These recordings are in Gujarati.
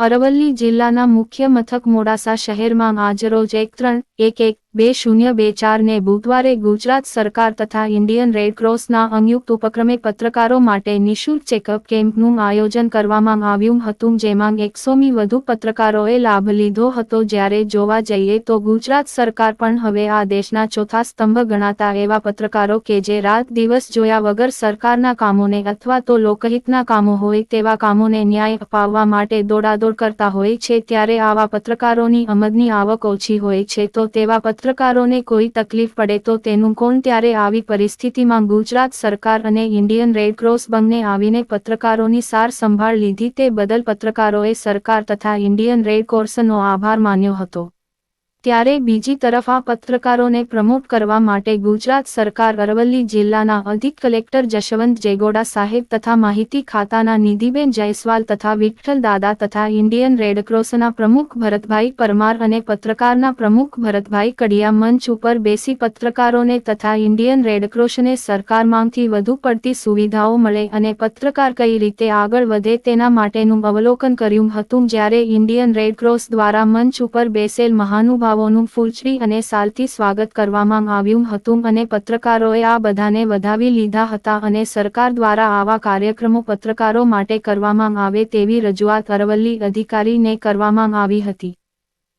અરવલ્લી જિલ્લાના મુખ્ય મથક મોડાસા શહેરમાં આજરોજ એક ત્રણ, એક એક, બે શૂન્ય, બે ચારને બુધવારે ગુજરાત સરકાર તથા ઇન્ડિયન રેડક્રોસના સંયુક્ત ઉપક્રમે પત્રકારો માટે નિઃશુલ્ક ચેકઅપ કેમ્પનું આયોજન કરવામાં આવ્યું હતું, જેમાં એકસોમી વધુ પત્રકારોએ લાભ લીધો હતો. જ્યારે જોવા જઈએ તો ગુજરાત સરકાર પણ હવે આ દેશના ચોથા સ્તંભ ગણાતા એવા પત્રકારો કે જે રાત દિવસ જોયા વગર સરકારના કામોને અથવા તો લોકહિતના કામો હોય તેવા કામોને ન્યાય અપાવવા માટે દોડાદોડ કરતા હોય છે ત્યારે આવા પત્રકારોની અમદની આવક ઓછી હોય છે તો તેવા પત્રકારોને કોઈ તકલીફ પડે તો તેનું કોણ ત્યારે આવી પરિસ્થિતિમાં ગુજરાત સરકાર અને ઇન્ડિયન રેડક્રોસ બંને આવીને પત્રકારોની સાર સંભાળ લીધી તે બદલ પત્રકારોએ સરકાર તથા ઇન્ડિયન રેડક્રોસનો આભાર માન્યો હતો. ત્યારે બીજી તરફ આ પત્રકારોને પ્રમોટ કરવા માટે ગુજરાત સરકાર અરવલ્લી જિલ્લાના અધિક કલેક્ટર જશવંત જેગોડા સાહેબ તથા માહિતી ખાતાના નિધિબેન જયસ્વાલ તથા વિઠ્ઠલ દાદા તથા ઇન્ડિયન રેડક્રોસના પ્રમુખ ભરતભાઈ પરમાર અને પત્રકારના પ્રમુખ ભરતભાઈ કડિયા મંચ ઉપર બેસી પત્રકારોને તથા ઇન્ડિયન રેડક્રોસને સરકારમાંથી વધુ પડતી સુવિધાઓ મળે અને પત્રકાર કઈ રીતે આગળ વધે તેના માટેનું અવલોકન કર્યું હતું, જ્યારે ઇન્ડિયન રેડક્રોસ દ્વારા મંચ ઉપર બેસેલ મહાનુભાવોનું ફૂલચડી અને સાલથી સ્વાગત કરવામાં આવ્યું હતું અને પત્રકારોએ આ બધાને વધાવી લીધા હતા અને સરકાર દ્વારા આવા કાર્યક્રમો પત્રકારો માટે કરવામાં આવે તેવી રજૂઆત અરવલ્લી અધિકારીને કરવામાં આવી હતી.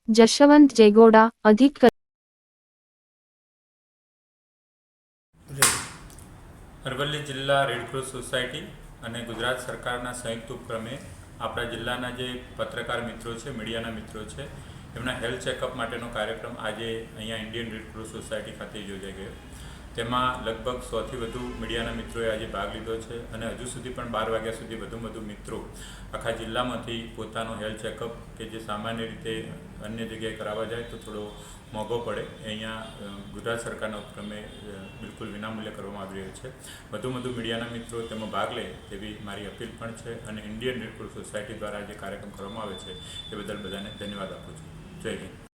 જશવંત જેગોડા, અધિક અરવલ્લી જિલ્લા રેડક્રોસ સોસાયટી અને ગુજરાત સરકારના સંયુક્ત ઉપક્રમે આપણા જિલ્લાના જે પત્રકાર મિત્રો છે, મીડિયાના મિત્રો છે એમના હેલ્થ ચેકઅપ માટેનો કાર્યક્રમ આજે અહીંયા ઇન્ડિયન રેડક્રોસ સોસાયટી ખાતે યોજાઈ ગયો. તેમાં લગભગ સોથી વધુ મીડિયાના મિત્રોએ આજે ભાગ લીધો છે અને હજુ સુધી પણ બાર વાગ્યા સુધી વધુ વધુ મિત્રો આખા જિલ્લામાંથી પોતાનો હેલ્થ ચેકઅપ કે જે સામાન્ય રીતે અન્ય જગ્યાએ કરાવવા જાય તો થોડો મોંઘો પડે. અહીંયા ગુજરાત સરકારના ઉપક્રમે બિલકુલ વિનામૂલ્યે કરવામાં આવી રહ્યો છે. વધુ વધુ મીડિયાના મિત્રો તેમાં ભાગ લે તેવી મારી અપીલ પણ છે અને ઇન્ડિયન રેડક્રોસ સોસાયટી દ્વારા જે કાર્યક્રમ કરવામાં આવે છે એ બદલ બધાને ધન્યવાદ આપું છું. જય હિન્દ